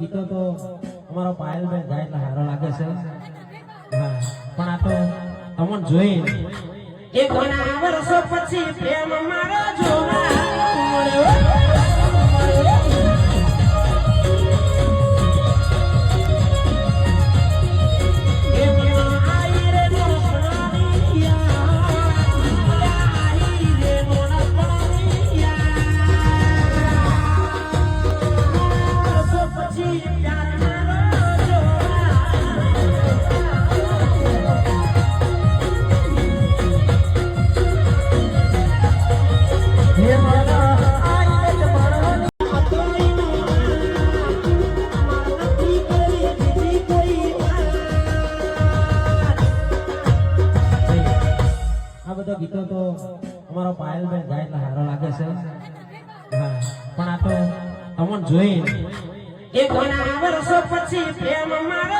ગીતો તો અમારો પાયલબેન ગાય એટલે સારો લાગે છે. હા, પણ આ તો તમને જોઈ. એ ઘણા વર્ષો પછી પ્રેમ મારો જોવા. બધા ગીતો તો અમારો પાયલભાઈ ગાય એટલે સારો લાગે છે. પણ આ તો તમને જોઈ. એક પછી પ્રેમ મારો